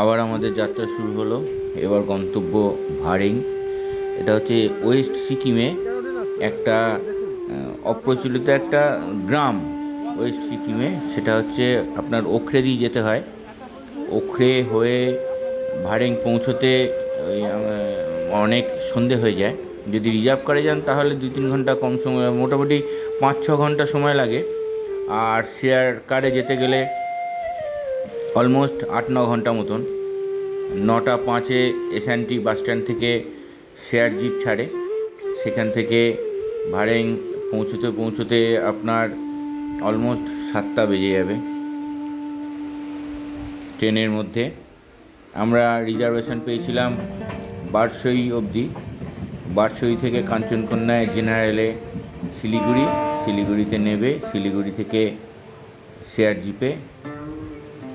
আবার আমাদের যাত্রা শুরু হলো। এবার গন্তব্য ভারিং। এটা হচ্ছে ওয়েস্ট সিকিমে একটা অপ্রচলিত একটা গ্রাম ওয়েস্ট সিকিমে। সেটা হচ্ছে আপনার ওখরে দিয়ে যেতে হয়। ওখরে হয়ে ভারেং পৌঁছোতে অনেক সন্ধে হয়ে যায়। যদি রিজার্ভ করে যান, তাহলে দুই তিন ঘণ্টা কম সময়, মোটামুটি পাঁচ ছ ঘণ্টা সময় লাগে। আর শেয়ার কারে যেতে গেলে অলমোস্ট আট ন ঘণ্টা মতন। নটা পাঁচে এসএনটি বাস স্ট্যান্ড থেকে শেয়ার জিপ ছাড়ে। সেখান থেকে ভারেং পৌঁছতে পৌঁছতে আপনার অলমোস্ট সাতটা বেজে যাবে। ট্রেনের মধ্যে আমরা রিজার্ভেশন পেয়েছিলাম বারসই অবধি। বারসই থেকে কাঞ্চনকন্যায় জেনারেলে শিলিগুড়ি। শিলিগুড়িতে নেবে, শিলিগুড়ি থেকে শেয়ার জিপে।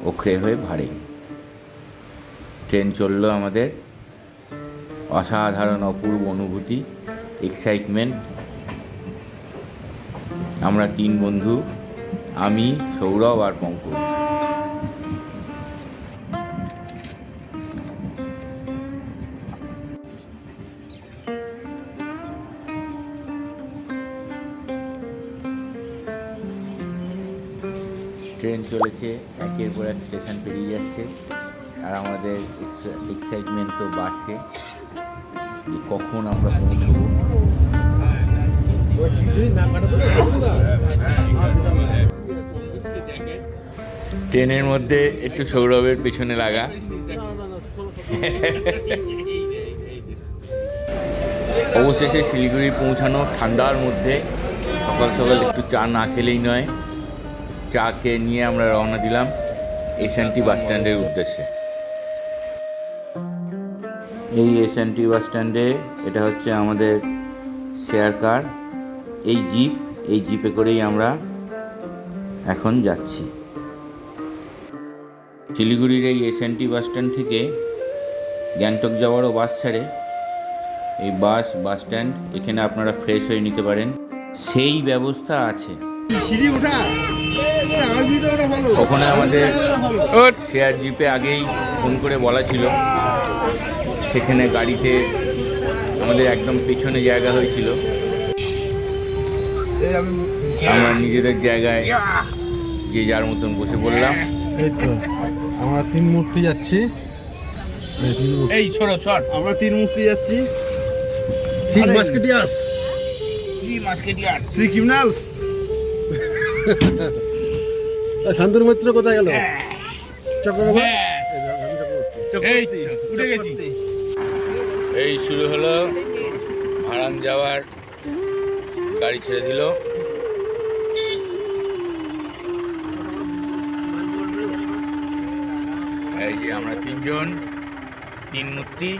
ওখরে হয়ে ভারী। ট্রেন চলল আমাদের। অসাধারণ অপূর্ব অনুভূতি এক্সাইটমেন্ট আমরা তিন বন্ধু, আমি, সৌরভ আর পঙ্কজ। ট্রেন চলেছে, একের পর এক স্টেশন পেরিয়ে যাচ্ছে, আর আমাদের এক্সাইটমেন্ট তো বাড়ছে যে কখন আমরা পৌঁছবো। ট্রেনের মধ্যে একটু সৌরভের পেছনে লাগা। অবশেষে শিলিগুড়ি পৌঁছানো ঠান্ডার মধ্যে সকাল সকাল একটু চা না খেলেই নয়। চা খেয়ে নিয়ে আমরা রওনা দিলাম এসএনটি বাস স্ট্যান্ডের উদ্দেশ্যে। এই এসএনটি বাস স্ট্যান্ডে এটা হচ্ছে আমাদের শেয়ার কার, এই জিপ, এই জিপে করেই আমরা এখন যাচ্ছি। শিলিগুড়ির এই এসএনটি বাস স্ট্যান্ড থেকে গ্যাংটক যাওয়ারও বাস ছাড়ে। এই বাস বাস স্ট্যান্ড, এখানে আপনারা ফ্রেশ হয়ে নিতে পারেন। সেই ব্যবস্থা আছে। ওখানে আমাদের শেয়ার জিপে আগেই ফোন করে বলা ছিল। সেখানে গাড়িতে আমাদের একদম পেছনে জায়গা হয়েছিল। এই আমি আমরা নিজেদের জায়গায় যে যার মতন বসে পড়লাম। এই তো আমরা তিন মূর্তি যাচ্ছি। এই ছোট শট আমরা তিন মূর্তি যাচ্ছি। থ্রি আরে। Musketeers three musketeer three criminals Shantanu Maitra কোথায় গেল? চক্রবর্তী? এই এই শুরু হলো। ভাড়ান যাওয়ার গাড়ি ছেড়ে দিল। এই যে আমরা তিনজন তিন মূর্তি।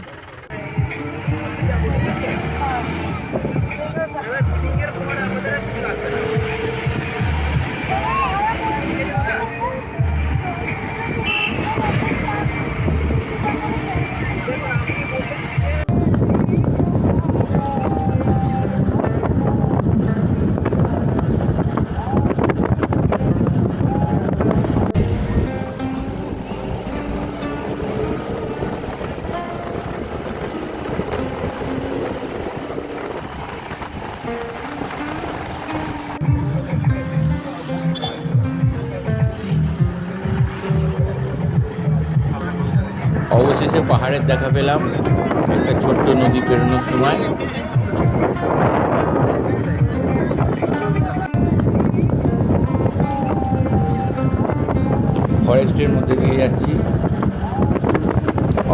পাহাড়ের দেখা পেলাম একটা ছোট্ট নদী পেরোনোর সময়। ফরেস্টের মধ্যে দিয়ে যাচ্ছি।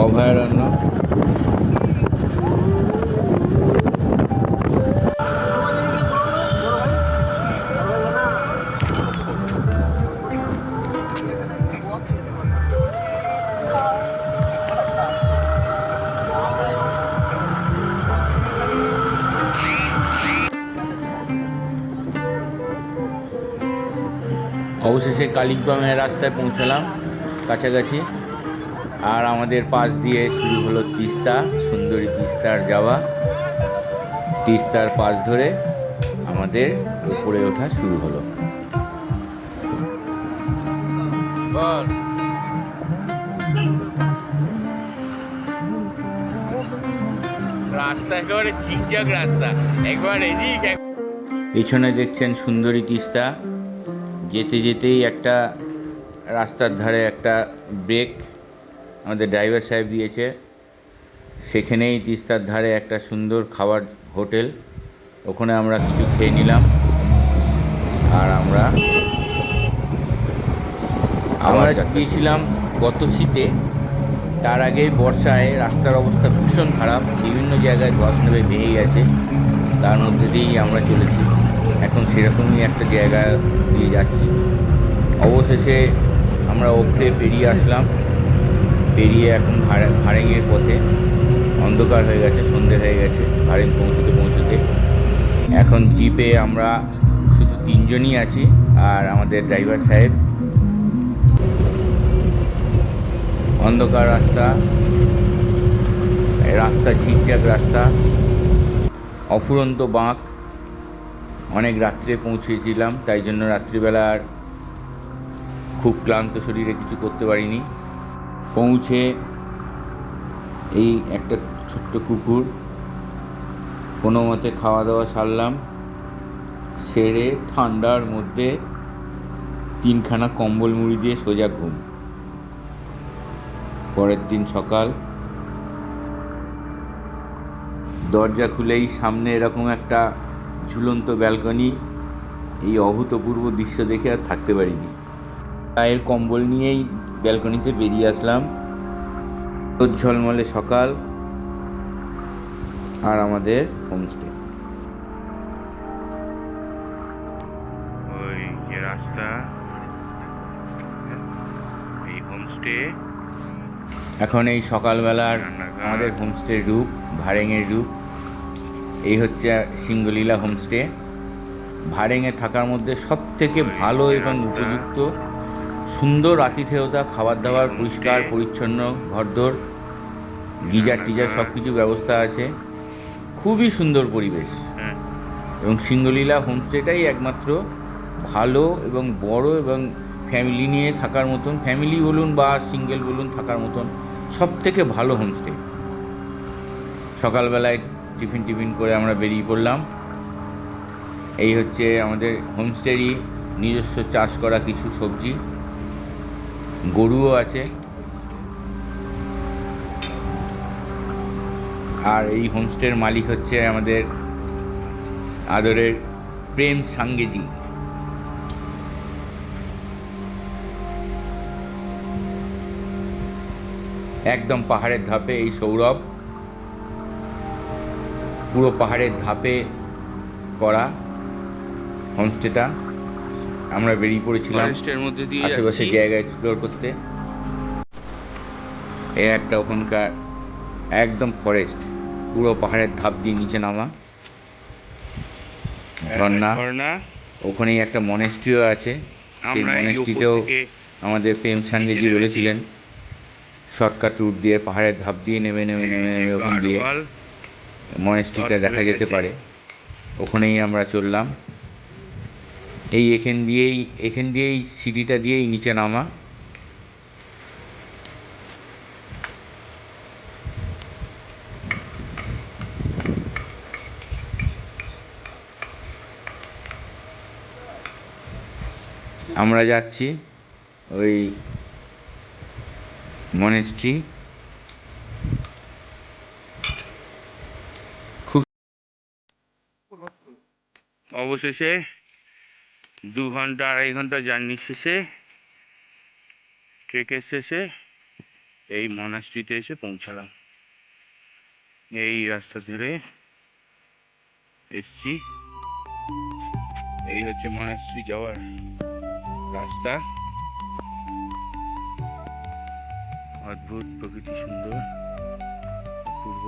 অভয়ারণ্য। শালিকবামের রাস্তায় পৌঁছলাম, কাছাকাছি। আর আমাদের পাশ দিয়ে শুরু হলো তিস্তা, সুন্দরী তিস্তার যাওয়া। তিস্তার পাশ ধরে আমাদের উপরে ওঠা শুরু হলো। রাস্তা একেবারে ঝিকঝাক রাস্তা। একবার এদিক পিছনে দেখছেন সুন্দরী তিস্তা। যেতে যেতেই একটা রাস্তার ধারে একটা ব্রেক আমাদের ড্রাইভার সাহেব দিয়েছে। সেখানেই তিস্তার ধারে একটা সুন্দর খাবার হোটেল। ওখানে আমরা কিছু খেয়ে নিলাম আর আমরা আমরা গিয়েছিলাম গত শীতে। তার আগেই বর্ষায় রাস্তার অবস্থা ভীষণ খারাপ। বিভিন্ন জায়গায় ধস নেমে ভেঙে গেছে। তার মধ্যে দিয়েই আমরা চলেছি। এখন সেরকমই একটা জায়গা দিয়ে যাচ্ছি। অবশেষে আমরা ওপরে পেরিয়ে আসলাম। পেরিয়ে এখন ভাড়েঙের পথে। অন্ধকার হয়ে গেছে, সন্ধে হয়ে গেছে ভাড়েং পৌঁছতে পৌঁছতে। এখন জিপে আমরা শুধু তিনজনই আছি আর আমাদের ড্রাইভার সাহেব। অন্ধকার রাস্তা রাস্তা ঝিকঝাক রাস্তা, অফুরন্ত বাঁক। অনেক রাত্রে পৌঁছেছিলাম, তাই জন্য রাত্রিবেলা আর খুব ক্লান্ত শরীরে কিছু করতে পারিনি। পৌঁছে এই একটা ছোট্ট কুকুর, কোনো মতে খাওয়া দাওয়া সারলাম, সেরে ঠান্ডার মধ্যে তিনখানা কম্বল মুড়ি দিয়ে সোজা ঘুম। পরের দিন সকাল, দরজা খুলেই সামনে এরকম একটা ঝুলন্ত ব্যালকনি এই অভূতপূর্ব দৃশ্য দেখে আর থাকতে পারিনি। গায়ের কম্বল নিয়েই ব্যালকনিতে বেরিয়ে আসলাম। ঝলমলে সকাল আর আমাদের হোমস্টে। ওই যে রাস্তা এই হোমস্টে। এখন এই সকালবেলার আমাদের হোমস্টের রূপ ভারেঙের রূপ। এই হচ্ছে সিঙ্গলীলা হোমস্টে। ভাড়েঙে থাকার মধ্যে সব থেকে ভালো এবং উপযুক্ত সুন্দর আতিথেয়তা খাবার দাবার পরিষ্কার, পরিচ্ছন্ন, ঘরদোর, গিজার টিজার সব কিছু ব্যবস্থা আছে। খুবই সুন্দর পরিবেশ। এবং সিঙ্গলীলা হোমস্টেটাই একমাত্র ভালো এবং বড় এবং ফ্যামিলি নিয়ে থাকার মতন, ফ্যামিলি বলুন বা সিঙ্গেল বলুন থাকার মতন সব থেকে ভালো হোমস্টে। সকালবেলায় টিফিন টিফিন করে আমরা বেরিয়ে পড়লাম। এই হচ্ছে আমাদের হোমস্টেরই নিজস্ব চাষ করা কিছু সবজি। গরুও আছে। আর এই হোমস্টের মালিক হচ্ছে আমাদের আদরের প্রেম সাঙ্গেজি। একদম পাহাড়ের ধাপে এই সৌরভ। পুরো পাহাড়ের ধাপে করা হোমস্টেটা আমরা বেরিয়ে পড়েছিলাম মধ্যে দিয়ে আশেপাশে। জায়গা এক্সপ্লোর করতে। এ একটা ওখানকার একদম ফরেস্ট পুরো পাহাড়ের ধাপ দিয়ে নিচে নামা। ঝর্ণা ঝর্ণা ওখানেই একটা মনেস্ট্রিও আছে। সেই মনেস্ট্রিতেও আমাদের প্রেম সাঙ্গেজি। বলেছিলেন শর্টকাট রুট দিয়ে পাহাড়ের ধাপ দিয়ে নেমে নেমে নেমে নেমে ওখান দিয়ে। মনেস্ট্রিটা দেখা যেতে পারে। ওখানেই আমরা চললাম। এই এখান দিয়েই এখান দিয়েই সিঁড়িটা দিয়েই নিচে নামা। আমরা যাচ্ছি ওই মনেস্ট্রি অবশেষে দু ঘণ্টা, আড়াই ঘণ্টা জার্নি শেষে, ট্রেকের শেষে এই মনাস্ট্রিতে এসে পৌঁছালাম। এই রাস্তা ধরে এসছি। এই হচ্ছে মনাস্ট্রি যাওয়ার রাস্তা। অদ্ভুত প্রকৃতি সুন্দর পূর্ব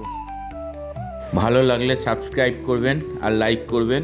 ভালো লাগলে সাবস্ক্রাইব করবেন আর লাইক করবেন।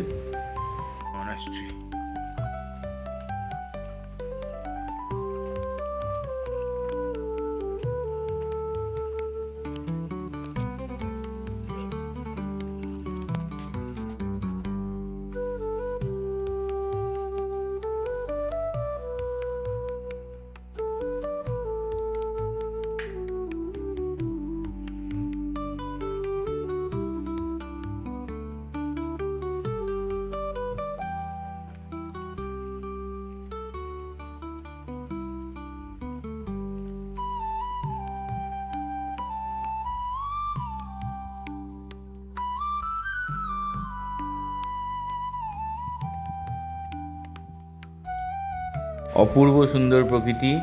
অপূর্ব সুন্দর প্রকৃতি,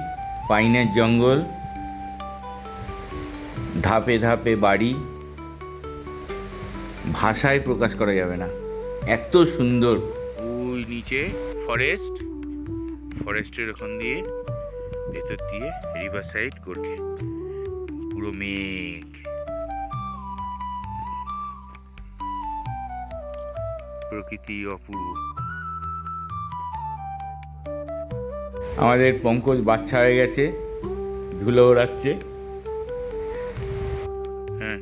পাইনের জঙ্গল, ধাপে ধাপে বাড়ি, ভাষায় প্রকাশ করা যাবে না। এত সুন্দর। ওই নিচে ফরেস্ট ফরেস্টের ওখান দিয়ে, ভেতর দিয়ে রিভার সাইড করকে পুরো মেঘ। প্রকৃতি অপূর্ব। আমাদের পঙ্কজ বাচ্চা হয়ে গেছে ধুলো ওড়াচ্ছে। হ্যাঁ।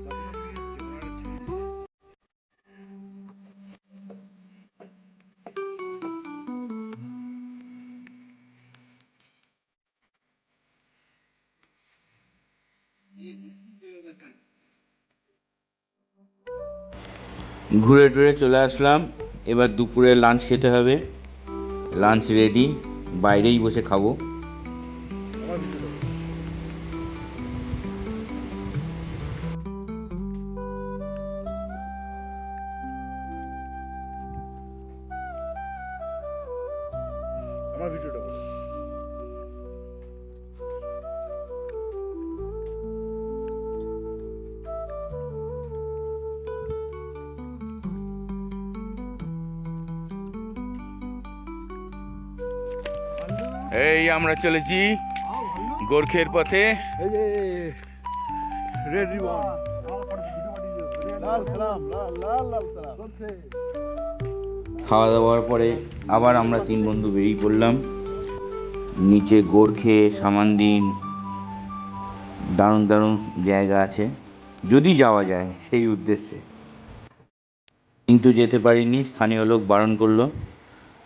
ঘুরে টুরে চলে আসলাম এবার দুপুরে লাঞ্চ খেতে হবে। লাঞ্চ রেডি বাইরেই বসে খাব। আমার ভিডিওটা এই আমরা চলেছি গোর্খের পথে। এই যে রেড রিবন লাল সালাম লাল লাল লাল সালাম। খাওয়া দাওয়ার পরে আবার আমরা তিন বন্ধু বেরিয়ে পড়লাম। নিচে গোর্খে সামানদিন দারুণ দারুণ জায়গা আছে। যদি যাওয়া যায় সেই উদ্দেশ্যে। কিন্তু যেতে পারিনি স্থানীয় লোক বারণ করল।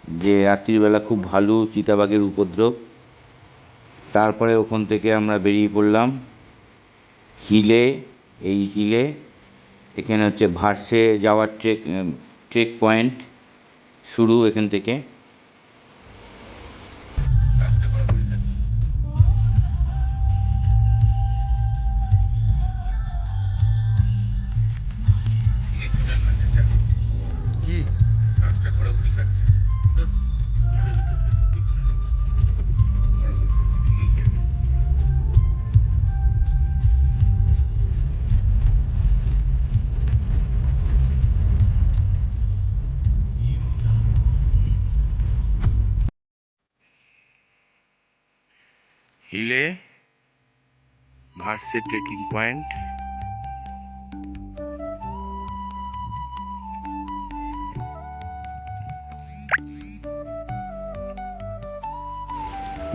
যে রাত্রিবেলা খুব ভালো চিতাবাঘের উপদ্রব। তারপরে ওখান থেকে আমরা বেরিয়ে পড়লাম হিলে, এই হিলে। এখানে হচ্ছে ভার্সে যাওয়ার ট্রেক ট্রেক পয়েন্ট শুরু এখান থেকে। Hilley Varsey trekking point.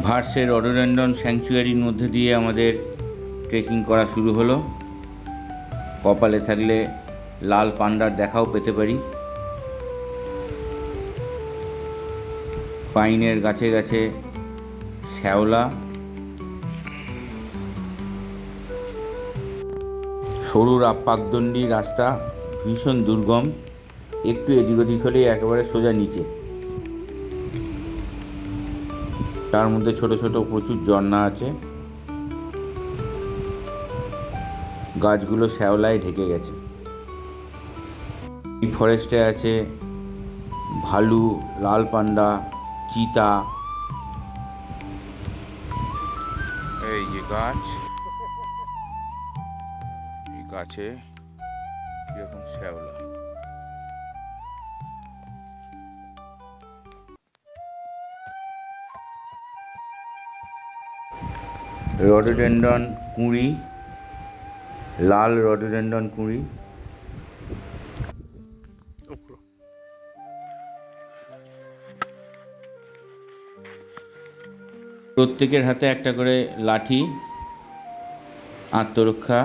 ভার্সের rhododendron স্যাংচুয়ারির মধ্যে দিয়ে আমাদের ট্রেকিং করা শুরু হলো। কপালে থাকলে লাল পান্ডার দেখাও পেতে পারি। পাইনের গাছে গাছে শ্যাওলা সরু পাকদণ্ডী রাস্তা ভীষণ দুর্গম। একটু এদিক ওদিক হলেই একেবারে সোজা নিচে। তার মধ্যে ছোট ছোট প্রচুর ঝর্ণা আছে। গাছগুলো শ্যাওলায় ঢেকে গেছে। এই ফরেস্টে আছে ভালু লাল পান্ডা চিতা। এই গাছ। গাছে এরকম শ্যাওলা। রডোডেন্ডন কুঁড়ি লাল রডোডেন্ডন কুঁড়ি। প্রত্যেকের হাতে একটা করে লাঠি আত্মরক্ষা।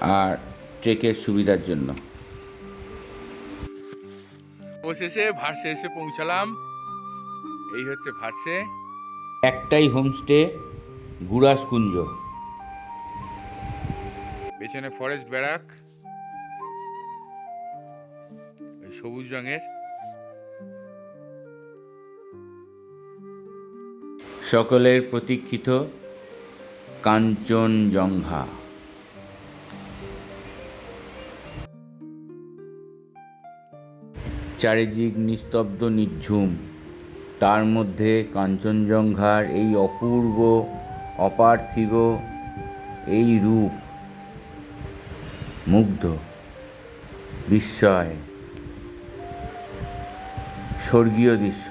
আর ট্রেকের সুবিধার জন্য। অবশেষে ভার্সে এসে পৌঁছালাম। এই হচ্ছে ভার্সে একটাই হোমস্টে গুড়াসকুঞ্জ পেছনে ফরেস্ট ব্যারাক সবুজ রঙের। সকলের প্রতীক্ষিত কাঞ্চনজঙ্ঘা। চারিদিক নিস্তব্ধ নিঝুম। তার মধ্যে কাঞ্চনজঙ্ঘার এই অপূর্ব, অপার্থিব এই রূপ মুগ্ধ, বিস্ময়, স্বর্গীয় দৃশ্য।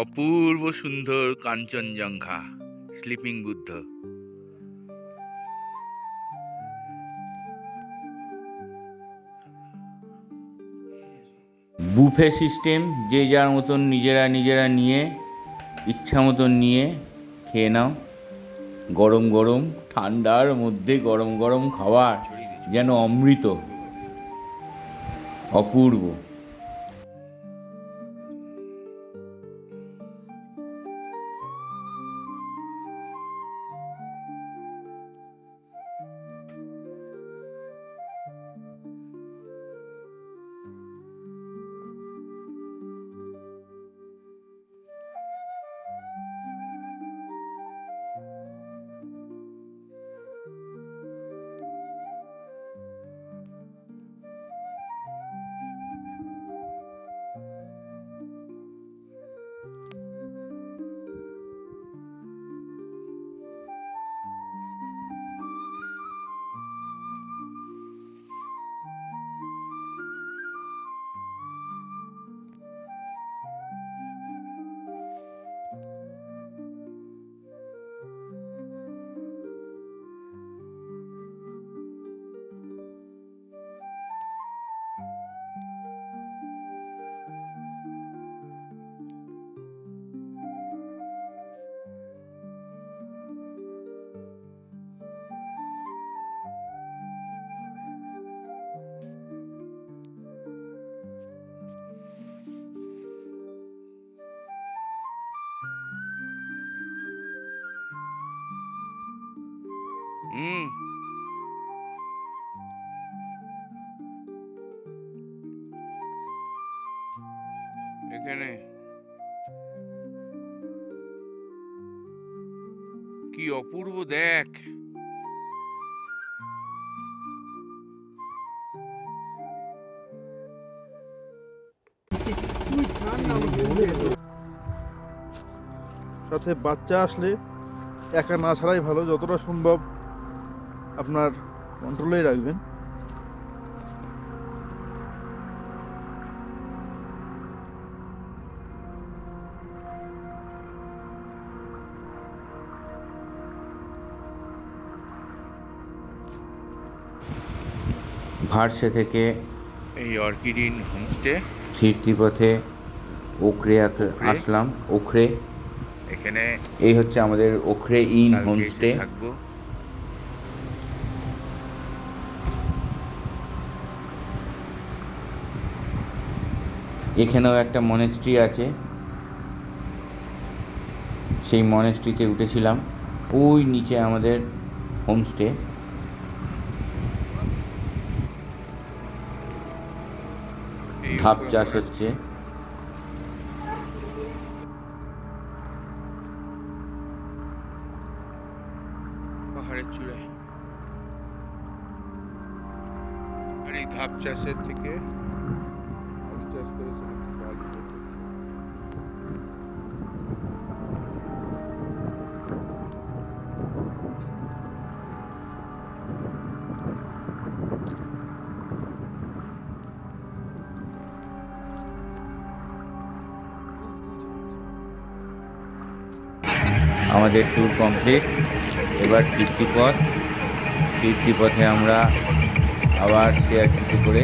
অপূর্ব সুন্দর Kanchenjunga sleeping Buddha. Buffet system, যে যার মতন নিজেরা নিজেরা নিয়ে, ইচ্ছা মতন নিয়ে খেয়ে নাও। গরম গরম, ঠান্ডার মধ্যে গরম গরম খাবার যেন অমৃত, অপূর্ব। হুম এখানে কি অপূর্ব দেখ। সাথে বাচ্চা আসলে একা না ছাড়াই ভালো যতটা সম্ভব। আপনার কন্ট্রোলেই রাখবেন। ভার্সে থেকে এই অর্কিডিন হোমস্টে। ফিরতি ওখরে ওখরে? আসলাম ওখরে এখানে এই হচ্ছে আমাদের ওখরে ইন হোমস্টে। থাকব। এখানেও একটা মনেস্ট্রি আছে। সেই মনেস্ট্রিতে উঠেছিলাম। ওই নিচে আমাদের হোমস্টে ধাপ চাষ হচ্ছে। পাহাড়ের চূড়ায়। ধাপ চাষের আমাদের ট্যুর কমপ্লিট এবার ফিরতি পথ পথে আমরা আবার শেয়ার চিঠি করে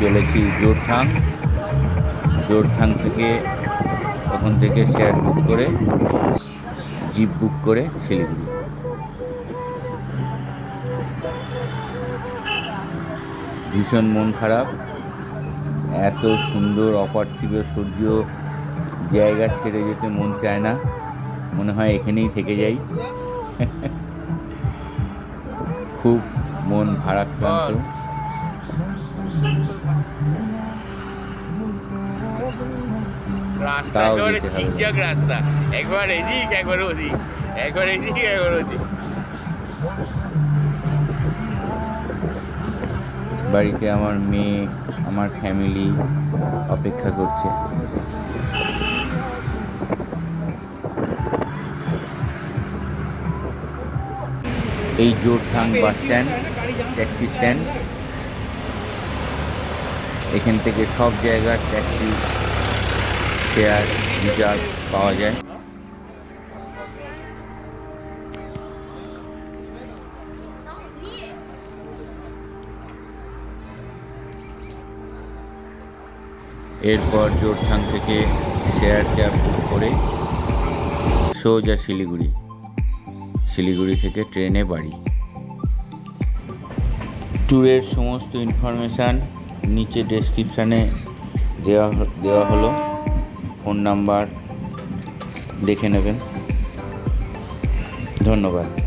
চলেছি জোরথাং। জোরথাং থেকে ওখান থেকে শেয়ার বুক করে জিপ বুক করে শিলিগুড়ি। ভীষণ মন খারাপ। এত সুন্দর, অপার্থিব, স্বর্গীয় জায়গা ছেড়ে যেতে মন চায় না। মনে হয় এখানেই থেকে যাই। খুব মন ভারাক্রান্ত। রাস্তা একেবারে ঝিকঝাক রাস্তা। একবার এদিক একবার ওদিক। একবার এদিক একবার ওদিক। বাড়িতে আমার মেয়ে আমার ফ্যামিলি অপেক্ষা করছে। এই Jorethang bus stand, taxi stand. এখান থেকে সব জায়গার ট্যাক্সি, শেয়ার, রিজার্ভ পাওয়া যায়। এরপর জোরথাং থেকে শেয়ার ক্যাব করে সোজা শিলিগুড়ি। শিলিগুড়ি থেকে ট্রেনে বাড়ি। ট্যুরের সমস্ত ইনফরমেশান নিচে ডেসক্রিপশানে দেওয়া দেওয়া হলো। ফোন নাম্বার দেখে নেবেন। ধন্যবাদ।